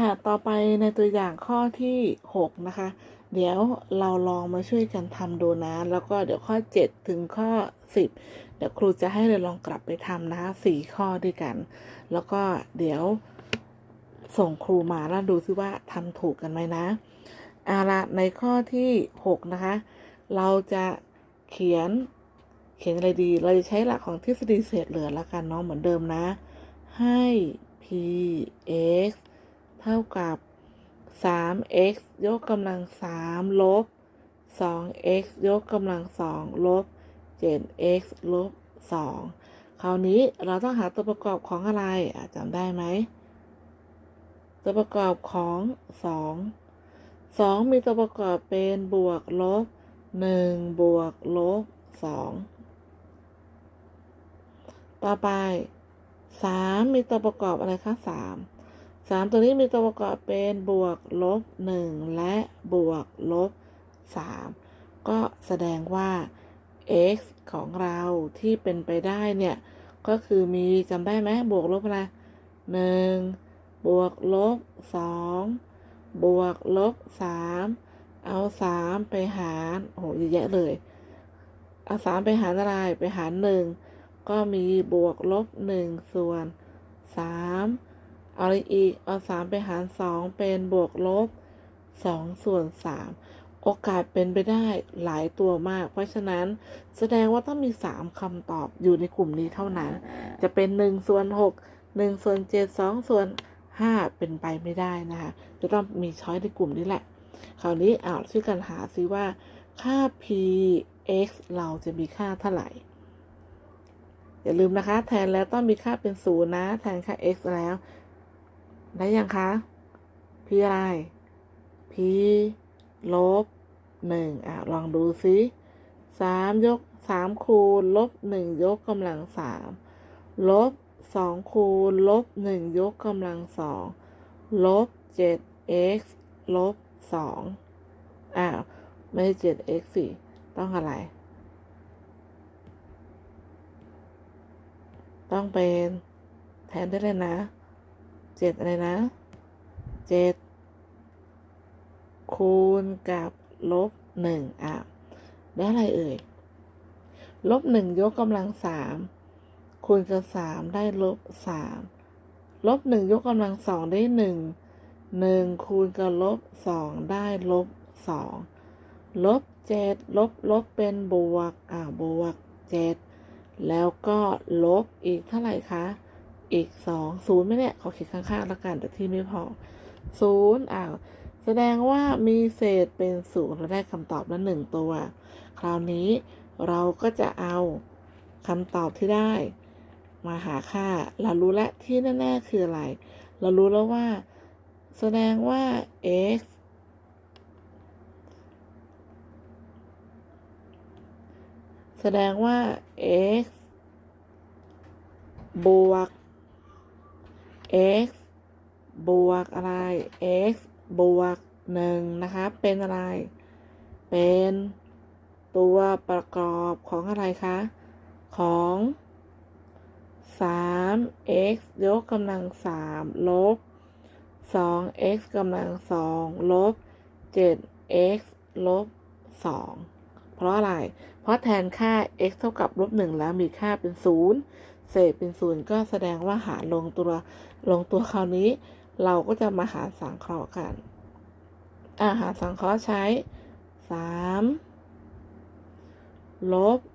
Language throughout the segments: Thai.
ค่ะ ต่อไปในตัวอย่างข้อที่ 6 นะคะ เดี๋ยวเราลองมาช่วยกันทำดูนะแล้วก็เดี๋ยวข้อ 7 ถึงข้อ 10 เดี๋ยวครูจะให้เราลองกลับไปทำนะคะสี่ข้อด้วยกัน แล้วก็เดี๋ยวส่งครูมาแล้วดูซิว่าทำถูกกันไหมนะเอาละในข้อที่ 6 นะคะ เราจะเขียนเขียนอะไรดี เราจะใช้หลักของทฤษฎีเศษเหลือละกันเนาะเหมือนเดิมนะ ให้ p x เท่ากับ 3x ยกกำลัง3ลบ 2x ยกกำลัง2ลบ 7x ลบ2คราวนี้เราต้องหาตัวประกอบของอะไระจำได้ไหม ตัวประกอบของ 2 2 มีตัวประกอบเป็นบวกลบ 1 บวกลบ 2 ต่อไป 3 มีตัวประกอบอะไรคะ 3 3ตัวนี้มีตัวประกอบเป็นบวกลบ1และบวกลบ3ก็แสดงว่า x ของเราที่เป็นไปได้เนี่ย ก็คือมีจำได้ไหมบวกลบอะไร1บวกลบ2บวกลบ3เอา3ไปหารโอ้โหเยอะแยะเลย เอา3ไปหารอะไรไปหาร1ก็มีบวกลบ1ส่วน3 เอาอะไรอีกเอา3ไปหาร2เป็นบวกลบ2ส่วน3โอกาสเป็นไปได้หลายตัวมาก เพราะฉะนั้นแสดงว่าต้องมี 3คำตอบอยู่ในกลุ่มนี้เท่านั้น จะเป็น 1 ส่วน 6 1 ส่วน 7 2 ส่วน 5 เป็นไปไม่ได้นะคะ จะต้องมีช้อยในกลุ่มนี้แหละ คราวนี้เอาช่วยกันหาซิว่า ค่า p x เราจะมีค่าเท่าไหร่ อย่าลืมนะคะ แทนแล้วต้องมีค่าเป็นศูนย์นะ แทนค่า x แล้ว ได้ยังคะ p อะไร p ลบหนึ่งอะลองดูซิสามยกสามคูณลบหนึ่งยกกำลังสามลบสองคูณลบหนึ่งยกกำลังสองลบเจ็ด x ลบสองอ้าวไม่ใช่เจ็ด x สิต้องอะไร ต้องเป็นแทนได้เลยนะ เจ็ดอะไรนะเจ็ดคูณกับลบหนึ่งอะ ได้อะไรเอ่ย ลบหนึ่งยกกำลังสามคูณกับสามได้ลบสามลบหนึ่งยกกำลังสองได้หนึ่งหนึ่งคูณกับลบสองได้ลบสองลบเจ็ดลบลบเป็นบวกอ่าบวกเจ็ดแล้วก็ลบอีกเท่าไหร่คะ อีกสองศูนย์ไหมเนี่ยขอเขียนข้างๆแล้วกันแต่ที่ไม่พอศูนย์อ้าวแสดงว่ามีเศษเป็นศูนย์เราได้คำตอบละหนึ่งตัว คราวนี้เราก็จะเอาคำตอบที่ได้ มาหาค่า เรารู้แล้วที่แน่ๆคืออะไร เรารู้แล้วว่า แสดงว่า x แสดงว่า x บวก x บวกอะไร x บวกหนึ่งนะคะ เป็นอะไร เป็นตัวประกอบของอะไรคะ ของ 3x ยกกำลัง3ลบ 2x กำลัง2ลบ 7x ลบ 2 เพราะอะไร เพราะแทนค่า x เท่ากับลบ1แล้วมีค่าเป็น 0 เศษเป็น0ก็แสดงว่าหารลงตัวลงตัวคราวนี้ เราก็จะมาหารสังเคราะห์กันอาหารสังเคราะห์ใช้ 3 ลบ 2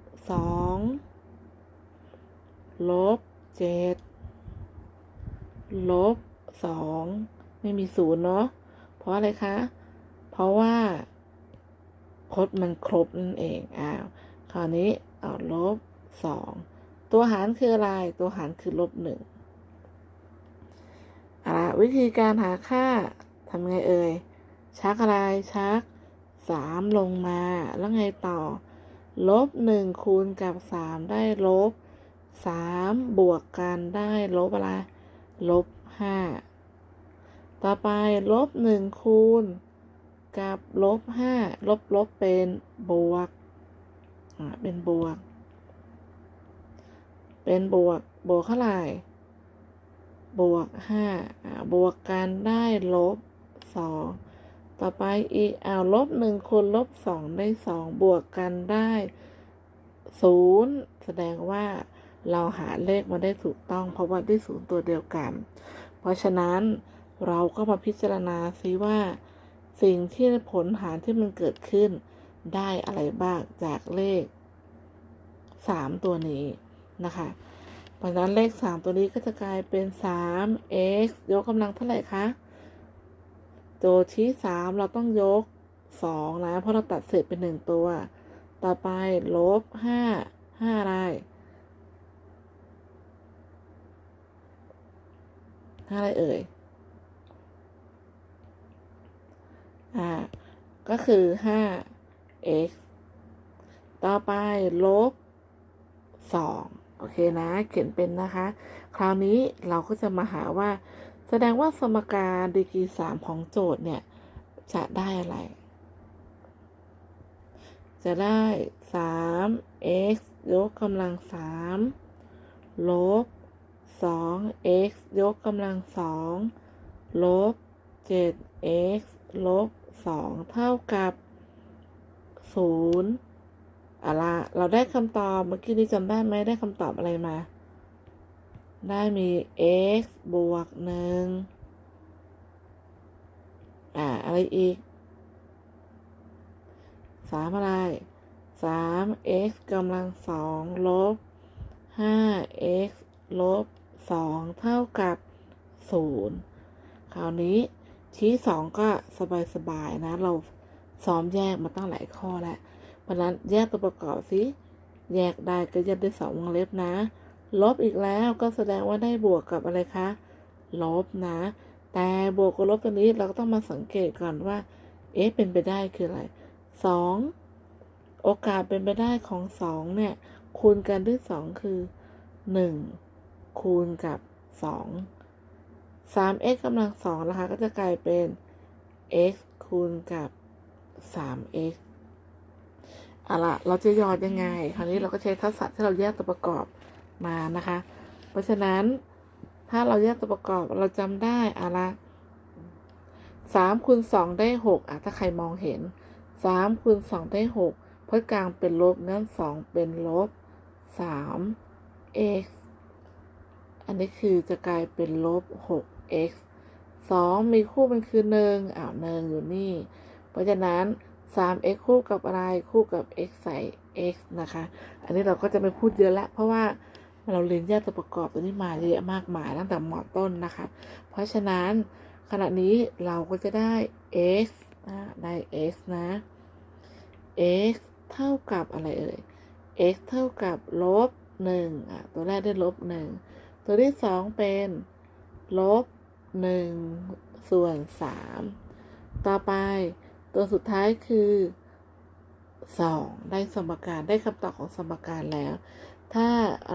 ลบ 7 ลบ 2 ไม่มีศูนย์เนาะ เพราะอะไรคะ เพราะว่าพจน์มันครบนั่นเอง อ้าว คราวนี้เอาลบ 2 ตัวหารคืออะไร ตัวหารคือลบ1อะวิธีการหาค่าทำไงเอ่ย ชักอะไร ชัก3ลงมา แล้วไงต่อ ลบ1คูณกับ3ได้ลบ3บวกกันได้ลบอะไร ลบ5ต่อไปลบ1คูณกับลบ5ลบลบเป็นบวกอ่าเป็นบวก เป็นบวกบวกเท่าไหร่บวกห้าบวกกันได้ลบสองต่อไปอีกอ้าลบหนึ่งคูณลบสองได้สองบวกกันได้ศูนย์แสดงว่าเราหาเลขมาได้ถูกต้อง เพราะว่าได้ศูนย์ตัวเดียวกัน เพราะฉะนั้นเราก็มาพิจารณาซิว่า สิ่งที่ผลหารที่มันเกิดขึ้น ได้อะไรบ้างจากเลข 3 ตัวนี้ นะคะเพราะนั้นเลข 3 ตัวนี้ก็จะกลายเป็น 3 x ยกกำลังเท่าไหร่คะโจทย์ที่ 3 เราต้องยก 2 นะ เพราะเราตัดเศษเป็น 1 ตัว ต่อไปลบ 5 5อะไรห้าอะไรเอ่ย อ่า ก็คือ5 x ต่อไปลบ2 โอเคนะ เขียนเป็นนะคะ คราวนี้เราก็จะมาหาว่า แสดงว่าสมการดีกรี3ของโจทย์เนี่ย จะได้อะไร จะได้3 x ยกกำลัง3ลบ2 x ยกกำลัง2ลบ7 x ลบ2เท่ากับ 0อะละเราได้คำตอบเมื่อกี้นี้จำได้ไหมได้คำตอบอะไรมา ได้มี x บวกหนึ่งอ่า อะไรอีกสามอะไรสาม x กำลังสองลบห้า x ลบสองเท่ากับศูนย์คราวนี้ชี้สองก็สบายๆนะ เราซ้อมแยกมาตั้งหลายข้อแล้ว ราะนั้นแยกตัวประกอบสิแยกได้ก็แยกได้สองวงเล็บนะ ลบอีกแล้วก็แสดงว่าได้บวกกับอะไรคะ ลบนะ แต่บวกกับลบตัวนี้เราก็ต้องมาสังเกตก่อนว่า เอ๊ะ เป็นไปได้คืออะไรสองโอกาสเป็นไปได้ของสองเนี่ย คูณกันด้วยสองคือหนึ่งคูณกับสองสาม x กำลังสองนะคะ ก็จะกลายเป็น x คูณกับสาม x เอาละเราจะหยอดยังไง คราวนี้เราก็ใช้ทักษะที่เราแยกตัวประกอบมานะคะ เพราะฉะนั้นถ้าเราแยกตัวประกอบเราจำได้อะละสามคูณสองได้หกอะถ้าใครมองเห็นสามคูณสองได้หกเพราะกลางเป็นลบนั้นสองเป็นลบสาม x อันนี้คือจะกลายเป็นลบหก x สองมีคู่มันคือหนึ่งอ้าวหนึ่งอยู่นี่ เพราะฉะนั้น 3x คู่กับอะไรคู่กับ x ใส่ x นะคะ อันนี้เราก็จะไม่พูดเยอะละ เพราะว่าเราเรียนแยกตัวประกอบตัวนี้มาเยอะมากมายตั้งแต่มอต้นนะคะ เพราะฉะนั้นขณะนี้เราก็จะได้ x นะได้ x นะ x เท่ากับอะไรเอ่ย x เท่ากับลบ1อะตัวแรกได้ลบ1ตัวที่สองเป็นลบ1ส่วน3ต่อไป ตัวสุดท้ายคือ 2 ได้สมการได้คำตอบของสมการแล้ว ถ้า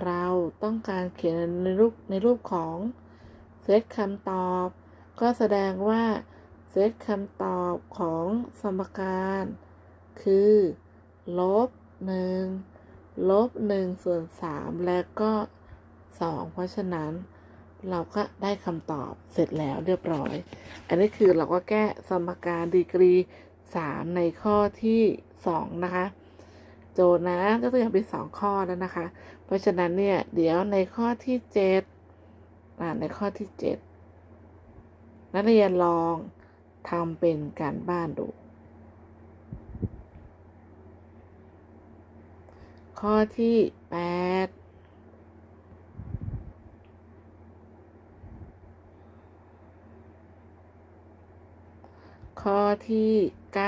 เราต้องการเขียนในรูปในรูปของเซตคำตอบ ก็แสดงว่าเซตคำตอบของสมการ คือลบ1ลบ1ส่วน3และก็2เพราะฉะนั้นเราก็ได้คำตอบเสร็จแล้วเรียบร้อย อันนี้คือเราก็แก้สมการดีกรี 3 ในข้อที่ 2 นะคะ โจทย์นะก็ตัวอย่างเป็น 2 ข้อแล้วนะคะ เพราะฉะนั้นเนี่ยเดี๋ยวในข้อที่7อ่าในข้อที่ 7 นักเรียนลองทำเป็นการบ้านดู ข้อที่ 8ข้อที่ 9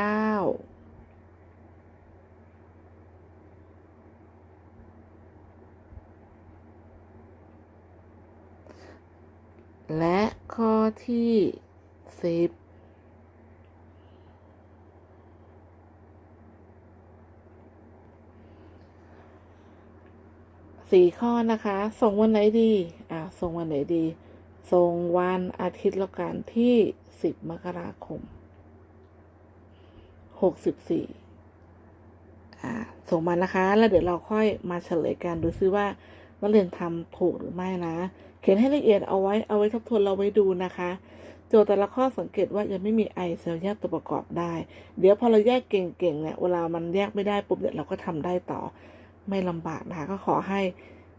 และข้อที่10สี่ข้อนะคะ ส่งวันไหนดี อ่าส่งวันไหนดี ส่งวันอาทิตย์แล้วกันที่10มกราคม 64อ่า ส่งมานะคะ แล้วเดี๋ยวเราค่อยมาเฉลยกันดูซิว่านักเรียนทำถูกหรือไม่นะ เขียนให้ละเอียดเอาไว้ เอาไว้ทบทวนเราไว้ดูนะคะ โจทย์แต่ละข้อสังเกตว่ายังไม่มีไอเซลล์แยกตัวประกอบได้ เดี๋ยวพอเราแยกเก่งๆเนี่ย เวลามันแยกไม่ได้ปุ๊บเนี่ยเราก็ทำได้ต่อ ไม่ลำบากนะคะ ก็ขอให้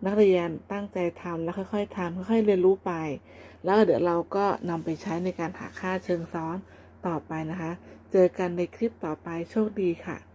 นักเรียนตั้งใจทำแล้วค่อยๆทำค่อยๆเรียนรู้ไป แล้วเดี๋ยวเราก็นำไปใช้ในการหาค่าเชิงซ้อนต่อไปนะคะ เจอกันในคลิปต่อไปโชคดีค่ะ